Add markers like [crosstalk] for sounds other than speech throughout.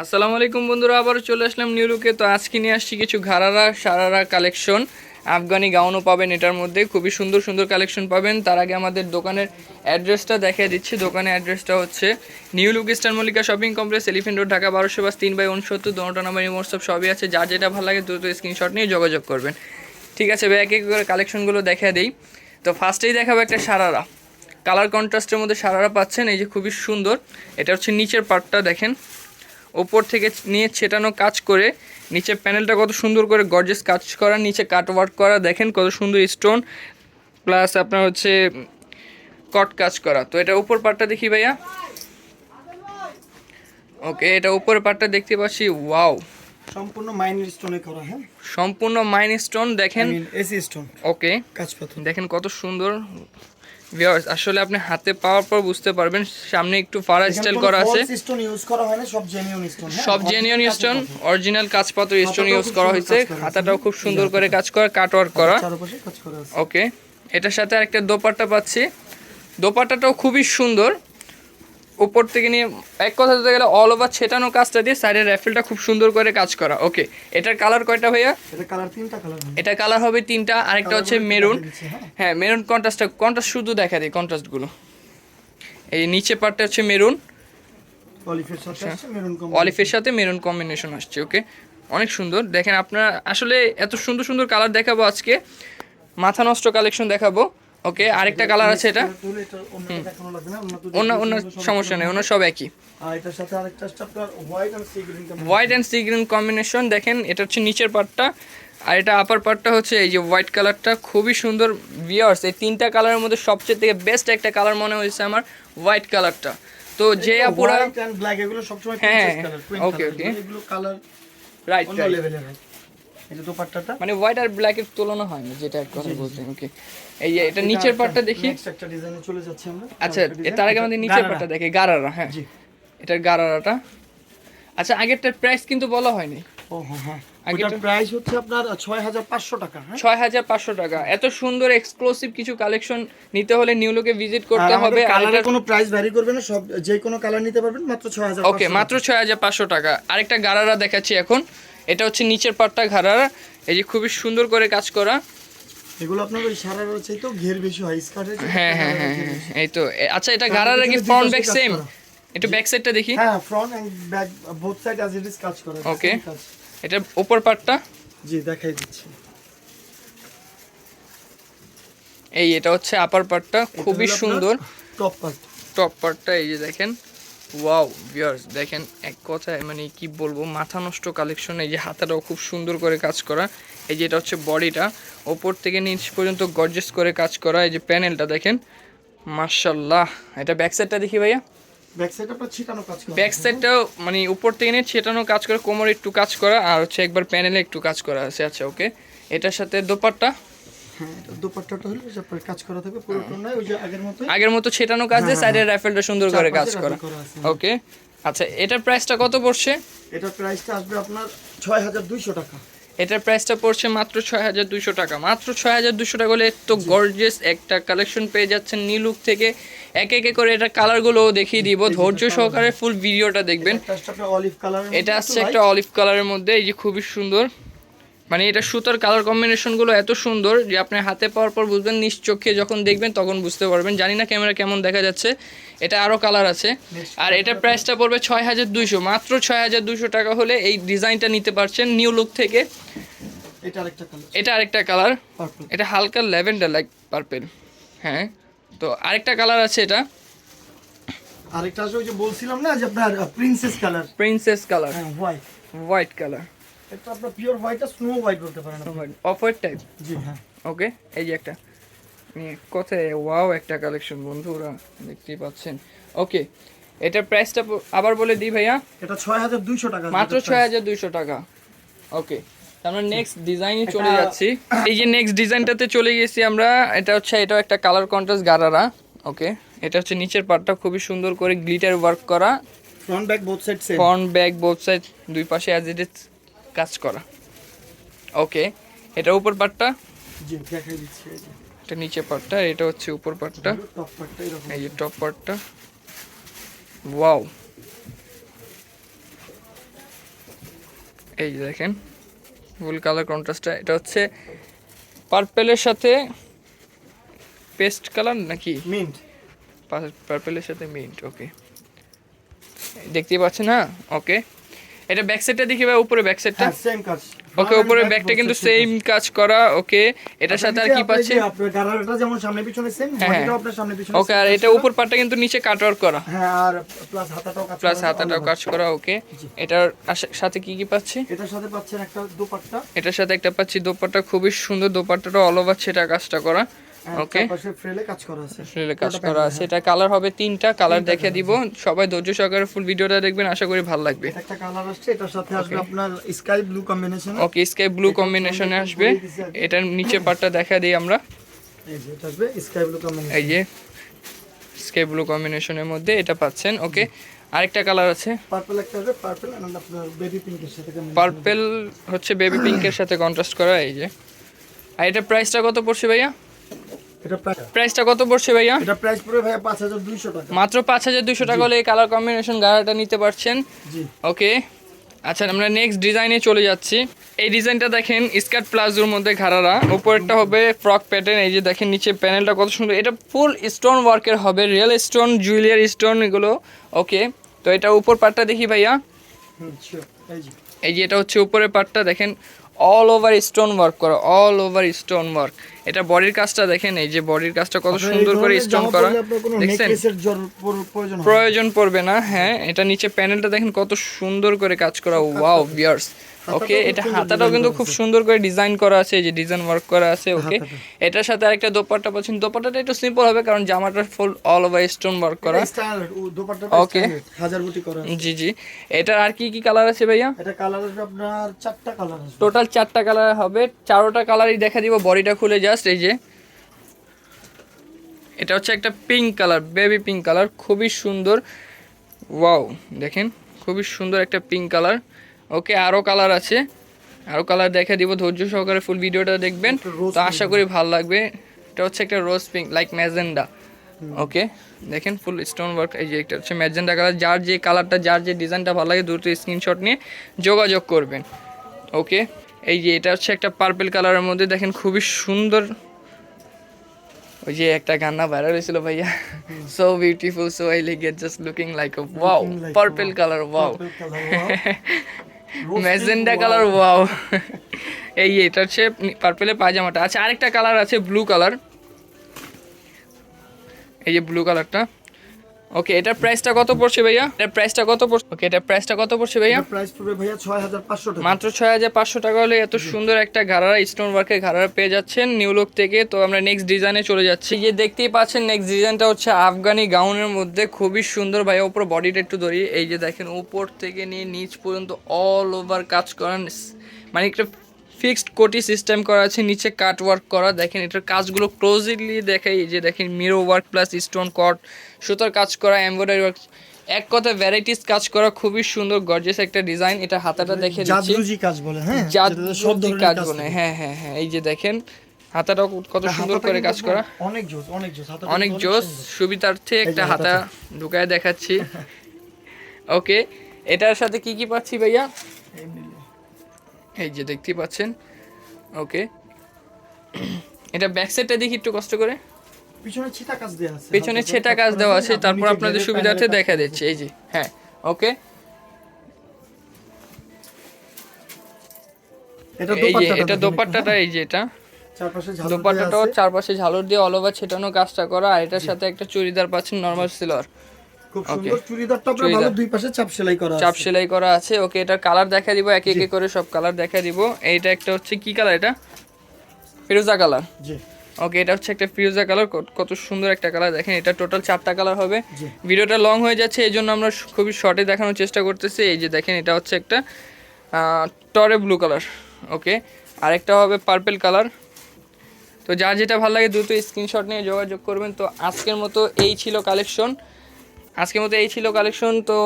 আসসালামু আলাইকুম বন্ধুরা আবার চলে আসলাম নিউ লুকে তো আজকে নিয়ে আসছি কিছু ঘারারা, সারারা কালেকশন। আফগানি গাউনও পাবেন এটার মধ্যে, খুবই সুন্দর সুন্দর কালেকশন পাবেন। তার আগে আমাদের দোকানের অ্যাড্রেসটা দেখিয়ে দিচ্ছি। দোকানের অ্যাড্রেসটা হচ্ছে new look Easter Mallika shopping complex Elephant Road Dhaka বারোশো বাস, তিন বাই উনসত্তর, দোনোটা নাম্বার হোয়াটসঅ্যাপ সবই আছে। যা যেটা ভালো লাগে দ্রুত স্ক্রিনশট নিয়ে যোগাযোগ করবেন। ঠিক আছে ভাই এক এক করে কালেকশনগুলো দেখা দিই। তো ফার্স্টেই দেখাবো একটা সারারা। কালার কন্ট্রাস্টের মধ্যে সারারা পাচ্ছেন, এই যে খুবই সুন্দর। এটা হচ্ছে নিচের পার্টটা দেখেন। ওপর থেকে নিয়ে ছেটানো কাজ করে নিচের প্যানেলটা কত সুন্দর করে গর্জেস কাজ করা নিচে কাট ওয়ার্ক করা দেখেন কত সুন্দর স্টোন প্লাস আপনার হচ্ছে কট কাজ করা। তো এটা উপর পার্টটা দেখি ভাইয়া। ওকে এটা উপরের পার্টটা দেখতে পাচ্ছি ওয়াও সম্পূর্ণ মাইনের স্টোনে করা হ্যাঁ? সম্পূর্ণ মাইন স্টোন দেখেন। এসি স্টোন ওকে কাজ দেখেন কত সুন্দর। ভিউয়ার্স আসলে আপনি হাতে পাওয়ার পর বুঝতে পারবেন সামনে একটু ফারা স্টাইল করা আছে। স্টোন ইউজ করা হয়? না সব জেনুইন স্টোন সব জেনুইন স্টোন অরিজিনাল কাঁচপাথর স্টোন ইউজ করা হয়েছে। হাতাটাও খুব সুন্দর করে কাজ করা কাট ওয়ার্ক করা। ওকে এটার সাথে আরেকটা দোপাট্টা পাচ্ছি। দোপাট্টাটাও খুবই সুন্দর। উপর থেকে নিয়ে এক কথা বলতে গেলে অল ওভার ছেটানো কাজটা দিয়ে সাইডের র্যাফেলটা খুব সুন্দর করে কাজ করা। ওকে এটার কালার কয়টা ভাইয়া? এটা কালার তিনটা কালার এটা কালার হবে তিনটা আরেকটা হচ্ছে মেরুন হ্যাঁ। হ্যাঁ মেরুন কন্ট্রাস্টটা কন্ট্রাস্ট শুধু দেখা দিই কন্ট্রাস্টগুলো এই নিচে পার্টটা হচ্ছে মেরুন অলিফের সাথে আছে মেরুন কম অলিফের সাথে মেরুন কম্বিনেশন আসছে ওকে অনেক সুন্দর। দেখেন আপনারা আসলে এত সুন্দর সুন্দর কালার দেখাবো আজকে। মাথা নষ্ট কালেকশন দেখাবো। ওকে আরেকটা কালার আছে এটা? অন্য অন্য সমস্যা নেই অন্য সব একই। White and sea green combination দেখেন এটা হচ্ছে নিচের পার্টটা আর এটা আপার পার্টটা হচ্ছে এই যে হোয়াইট কালারটা খুবই সুন্দর। ভিয়ার্স এই তিনটা কালারের মধ্যে সবচেয়ে থেকে বেস্ট একটা কালার মনে হয়েছে আমার হোয়াইট কালারটা তো যে আপুরা হ্যাঁ, ওকে ওকে রাইট হয়। এই যে দোপাট্টাটা? মানে হোয়াইট আর ব্ল্যাকের তুলনা হয় না যেটা কথা বলছেন ওকে এই এটা নিচের পার্টটা দেখি। নেক্সট একটা ডিজাইনে চলে যাচ্ছে আমরা। আচ্ছা তার আগে আমাদের নিচের পার্টটা দেখে গারারা হ্যাঁ। জি। এটার গারারাটা আচ্ছা আগেরটার প্রাইস কিন্তু বলা হয়নি। ও হ্যাঁ হ্যাঁ। আগেরটা- ওটার প্রাইস হচ্ছে আপনার ছয় হাজার পাঁচশো টাকা হ্যাঁ? ছয় হাজার পাঁচশো টাকা। এত সুন্দর এক্সক্লুসিভ কিছু কালেকশন নিতে হলে নিউ লুকে ভিজিট করতে হবে আর কালারে কোনো প্রাইস ভ্যারি করবে না সব যে কোনো কালার নিতে পারবেন মাত্র ছয় হাজার ওকে মাত্র ছয় হাজার পাঁচশো টাকা। আরেকটা গারারা দেখাচ্ছি এখন। এটা হচ্ছে নিচের পাটটা গারারা এই যে খুবই সুন্দর করে কাজ করা। এগুলো আপনার ওই সারা রয়েছে তো ঘের বেশি হয় স্কার্টের হ্যাঁ হ্যাঁ হ্যাঁ হ্যাঁ। এই তো আচ্ছা এটা কি ফ্রন্ট ব্যাক সেম একটু ব্যাক সাইডটা দেখি। হ্যাঁ front and back both side as it is কাজ করা কাজ। এটা উপর পাটটা? জি দেখাই দিচ্ছি। এই এটা হচ্ছে আপার পার্টটা খুবই সুন্দর। টপ পার্ট টপ পার্টটা এই যে দেখেন। ওয়াও ভিউয়ার্স দেখেন এক কথায় মানে কি বলব মাথা নষ্ট কালেকশন এই যে হাতাটাও খুব সুন্দর করে কাজ করা। এই যে এটা হচ্ছে বডিটা ওপর থেকে নিচ পর্যন্ত গর্জেস করে কাজ করা এই যে প্যানেলটা দেখেন। মার্শাল্লাহ এটা ব্যাক সাইডটা দেখি ভাইয়া। ব্যাক সাইড আপনার ছিটানো কাজ করা। ব্যাক সাইডটাও মানে উপর থেকে নিয়ে ছেটানো কাজ করে কোমরে একটু কাজ করা আর হচ্ছে একবার প্যানেলে একটু কাজ করা আছে। আচ্ছা ওকে এটার সাথে দোপাট্টা। হ্যাঁ দোপাট্টাটা হলো যে কাজ করা থাকবে পুরোটা নয় ওই যে আগের মতো আগের মতো ছেটানো কাজ দিয়ে সাইডের রাইফেলটা সুন্দর করে কাজ করা। ওকে আচ্ছা এটার প্রাইসটা কত পড়ছে? এটার প্রাইসটা আসবে আপনার ছয় হাজার দুইশো টাকা। এটার প্রাইসটা পড়ছে মাত্র ছয় হাজার দুশো টাকা। মাত্র ছয় হাজার দুশো টাকা হলে তো গর্জিয়াস একটা কালেকশন পেয়ে যাচ্ছেন নিলুক থেকে। এক একে করে এটা কালারগুলোও দেখিয়ে দিব। ধৈর্য সহকারে ফুল ভিডিওটা দেখবেন। এটা আসছে একটা অলিভ কালারের মধ্যে এই যে খুবই সুন্দর। মানে এটা সুতার কালার কম্বিনেশনগুলো এত সুন্দর যে আপনি হাতে পাওয়ার পর বুঝবেন নিজ চোখে যখন দেখবেন তখন বুঝতে পারবেন। জানি না ক্যামেরা কেমন দেখা যাচ্ছে এটা আরও কালার আছে। আর এটার প্রাইসটা পড়বে ছয় হাজার দুইশো মাত্র ছয় হাজার দুইশো টাকা হলে এই ডিজাইনটা নিতে পারছেন নিউ লুক থেকে। এটা আরেকটা কালার এটা আরেকটা কালার এটা হালকা ল্যাভেন্ডার লাইক পার্পেল হ্যাঁ তো আরেকটা কালার আছে এটা। আরেকটা আছে ওই যে বলছিলাম না যে আপনার প্রিন্সেস কালার প্রিন্সেস কালার হ্যাঁ হোয়াইট হোয়াইট কালার এটা আপনার পিওর হোয়াইট আর স্নো হোয়াইট বলতে পারেন। অফ হোয়াইট টাইপ জি হ্যাঁ। ওকে এই যে একটা। কোথায়? ওয়াও একটা কালেকশন বন্ধুরা দেখতেই পাচ্ছেন। ওকে এটার প্রাইসটা আবার বলে দিই ভাইয়া। এটা ছয় হাজার দুইশো টাকা মাত্র ছয় হাজার দুইশো টাকা। ওকে আমরা নেক্সট ডিজাইনে চলে যাচ্ছি। এই যে নেক্সট ডিজাইনটাতে চলে গেছি আমরা এটা হচ্ছে এটাও একটা কালার কন্ট্রাস্ট গারারা। ওকে এটা হচ্ছে নিচের পার্টটা খুবই সুন্দর করে গ্লিটার ওয়ার্ক করা। Front back both side front back both side দুই পাশে অ্যাজ ইট ইজ কাজ করা। ওকে এটা উপর যে। এটা নিচে পার্টটা আর এটা হচ্ছে উপর পার্টটা এই যে টপ পার্টটা ওয়াও। এই দেখেন ফুল কালার কন্ট্রাস্টটা এটা হচ্ছে পার্পেলের সাথে পেস্ট কালার নাকি? মিন্ট পার্পেলের সাথে মিন্ট ওকে দেখতেই পাচ্ছেন হ্যাঁ? ওকে এটা ব্যাক সাইডটা দেখি ভাই উপরে ব্যাক সাইডটা সেম কাজ। ওকে উপরে ব্যাকটা কিন্তু সেম কাজ। করা ওকে। এটার সাথে আর কি পাচ্ছে? আপনার গারারাটা যেমন সামনে পিছনে সেম হ্যাঁ, হ্যাঁ। বডিটাও আপনার সামনে পিছনে ওকে আর এটা উপর পাটটা কিন্তু নিচে কাটওয়ার্ক করা করা। হ্যাঁ আর প্লাস হাতাটাও কাজ প্লাস হাতাটাও কাজ করা ওকে। এটার সাথে কি কি পাচ্ছি? এটার সাথে পাচ্ছেন একটা দুপাট্টা। এটার সাথে একটা পাচ্ছি দোপাট্টা খুবই সুন্দর দোপাট্টাটা অল ওভার সেটা কাজটা করা। ওকে ফ্রেলে কাজ করা আছে। ফ্রিলে কাজ করা আছে। এটা কালার হবে তিনটা কালার দেখে দিব। সবাই ধৈর্য সহকারে ফুল ভিডিওটা দেখবেন আশা করি ভালো লাগবে। একটা কালার আসছে এটার সাথে আসবে আপনার sky blue combination okay sky blue কম্বিনেশনে আসবে। এটার নিচে পার্টটা দেখা দিই আমরা। এই যে এটা আসবে স্কাই ব্লু কম্বিনেশন এই যে স্কাই ব্লু কম্বিনেশনের মধ্যে এটা পাচ্ছেন। ওকে আরেকটা কালার আছে। পার্পল একটা আসবে পার্পল এন্ড আপনার বেবি পিঙ্কের সাথে। পার্পেল হচ্ছে বেবি পিঙ্কের সাথে কন্ট্রাস্ট করা এই যে। আর এটা প্রাইসটা কত পড়ছে ভাইয়া? এটা প্রাইসটা কত পড়ছে ভাইয়া? এটা প্রাইস পড়বে ভাই 5200 টাকা। মাত্র পাঁচ হাজার দুশো টাকা হলে এই কালার কম্বিনেশন গাড়াটা নিতে পারছেন? জি। ওকে। আচ্ছা আমরা নেক্সট ডিজাইনে চলে যাচ্ছি। এই ডিজাইনটা দেখেন স্কার্ট প্লাজোর মধ্যে ঘাড়ারা। উপরেরটা হবে ফ্রক প্যাটার্ন এই যে দেখেন নিচে প্যানেলটা কত সুন্দর। এটা ফুল স্টোন ওয়ার্কের হবে রিয়েল স্টোন জুয়েলিয়ার স্টোন এগুলো। ওকে তো এটা উপর পার্টটা দেখি ভাইয়া। এই যে। এটা হচ্ছে উপরের পার্টটা দেখেন অল ওভার স্টোন ওয়ার্ক করা অল ওভার স্টোন ওয়ার্ক এটা বডির কাজটা দেখেন এই যে বডির কাজটা কত সুন্দর করে স্টোন করা। দেখছেন? প্রয়োজন পড়বে না হ্যাঁ এটা নিচে প্যানেলটা দেখেন কত সুন্দর করে কাজ করা। ওয়াও বিয়ার্স ওকে এটা হাতাটাও কিন্তু খুব সুন্দর করে ডিজাইন করা আছে এই যে ডিজাইন ওয়ার্ক করা আছে ওকে এটার সাথে আরেকটা দোপাট্টা পাচ্ছেন। দোপাট্টাটা একটু সিম্পল হবে কারণ জামাটা full all over stone work করা। এটা standard, ও দোপাট্টাটা Okay. standard, হাজার বুটি করা জি জি। এটার আর কি কি কালার আছে ভাইয়া? এটা কালার আসবে আপনার চারটা কালার আসবে। টোটাল চারটা কালার হবে। চারোটা কালারই দেখা দিব বডিটা খুলে জাস্ট এই যে। এটা হচ্ছে একটা pink colour baby pink colour খুবই সুন্দর। ওয়াও দেখেন খুবই সুন্দর একটা পিঙ্ক কালার ওকে আরও কালার আছে। আরও কালার দেখা দিব ধৈর্য সহকারে ফুল ভিডিওটা দেখবেন। তো আশা করি ভালো লাগবে। এটা হচ্ছে একটা rose pink like magenta okay দেখেন ফুল স্টোন ওয়ার্ক এই যে একটা হচ্ছে ম্যাজেন্ডা কালার যার যে কালারটা যার যে ডিজাইনটা ভালো লাগে দ্রুত স্ক্রিনশট নিয়ে যোগাযোগ করবেন। ওকে এই যে এটা হচ্ছে একটা পার্পল কালারের মধ্যে দেখেন খুবই সুন্দর। ওই যে একটা গান্না ভাইরাল হয়েছিল ভাইয়া। So beautiful so I like it just looking like a wow purple colour wow magenta colour. Wow এই এটা হচ্ছে পার্পেলের পাজামাটা আচ্ছা আরেকটা কালার আছে ব্লু কালার এই যে ব্লু কালারটা ওকে এটার প্রাইসটা কত পড়ছে ভাইয়া? এটার প্রাইসটা কত পড়ছে? ওকে এটার প্রাইসটা কত পড়ছে ভাইয়া? প্রাইস পড়বে ভাইয়া 6500 টাকা। মাত্র ছয় হাজার পাঁচশো টাকা হলে এত সুন্দর একটা ঘাড়ারা স্টোন ওয়ার্কের ঘাড়ারা পেয়ে যাচ্ছেন নিউ লুক থেকে। তো আমরা নেক্সট ডিজাইনে চলে যাচ্ছি। যে দেখতেই পাচ্ছেন নেক্সট ডিজাইনটা হচ্ছে আফগানি গাউনের মধ্যে। খুবই সুন্দর ভাইয়া উপর বডিটা একটু ধরি। এই যে দেখেন উপর থেকে নিয়ে নিচ পর্যন্ত অল ওভার কাজ করান। মানে একটা ফিক্সড কোটি সিস্টেম করা আছে নিচে কাট ওয়ার্ক করা। দেখেন এটার কাজগুলো ক্লোজলি দেখাই এই যে দেখেন মিরো ওয়ার্ক প্লাস স্টোন কট সুতোর কাজ করা এমব্রয়ডারি ওয়ার্ক এক কথা ভ্যারাইটিস কাজ করা খুবই সুন্দর গর্জিয়াস একটা ডিজাইন এটা হাতাটা দেখে দিচ্ছি। জাদরুজি কাজ বলে হ্যাঁ? জাদুজি কাজ বলে। হ্যাঁ হ্যাঁ হ্যাঁ এই যে দেখেন হাতাটাও কত সুন্দর করে কাজ করা। অনেক জোস অনেক জোস অনেক জোস। সুবিধার্থে একটা হাতা ঢুকায় দেখাচ্ছি। [laughs] ওকে এটার সাথে কি কি পাচ্ছি ভাইয়া? এই যে দেখতে পাচ্ছেন। ওকে। এটা ব্যাক সাইডটা দেখি একটু কষ্ট করে। পিছনে ছিটা কাজ দেওয়া আছে। পেছনে ছেটা কাজ কাজ দেওয়া আছে, আছে তারপর আপনাদের সুবিধার্থে দেখা দিচ্ছে এই যে হ্যাঁ ওকে। এই যে এটা দোপাট্টাটা এই যে এটা। দোপাট্টাটাও চারপাশে ঝালর দিয়ে অল ওভার ছেটানো কাজটা করা আর এটার সাথে একটা চুড়িদার পাচ্ছেন নর্মাল সিলর খুব. সুন্দর চুড়িদারটা আপনার ভালো। দুই পাশে চাপ সেলাই করা চাপ সেলাই করা আছে। ওকে এটার কালার দেখা দিব এক একে করে সব কালার দেখা দিব। এইটা একটা হচ্ছে কি কালার এটা? ফিরোজা কালার জি। ওকে এটা হচ্ছে একটা ফিরোজা কালার কত সুন্দর একটা কালার দেখেন। এটা টোটাল চারটা কালার হবে। ভিডিওটা লং হয়ে যাচ্ছে এই জন্য আমরা খুবই শর্টে দেখানোর চেষ্টা করতেছি। এই যে দেখেন এটা হচ্ছে একটা টরে ব্লু কালার ওকে আরেকটা হবে পার্পেল কালার তো যার যেটা ভালো লাগে দ্রুত স্ক্রিনশট নিয়ে যোগাযোগ করবেন। তো আজকের মতো এই ছিল কালেকশন আজকের মতো এই ছিল কালেকশন তো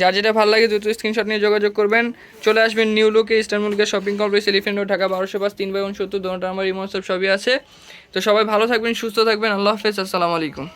যার যেটা ভালো লাগে দ্রুত স্ক্রিনশট নিয়ে যোগাযোগ করবেন। চলে আসবেন নিউ লুকে ইস্টার্নমুলকে shopping complex Elephant Road Dhaka বারোশো পাঁচ, তিন বাই উনসত্তর দোনোটা আমার ইমোসব সবই আছে। তো সবাই ভালো থাকবেন, সুস্থ থাকবেন, আল্লাহ হাফেজ, আসসালামু আলাইকুম।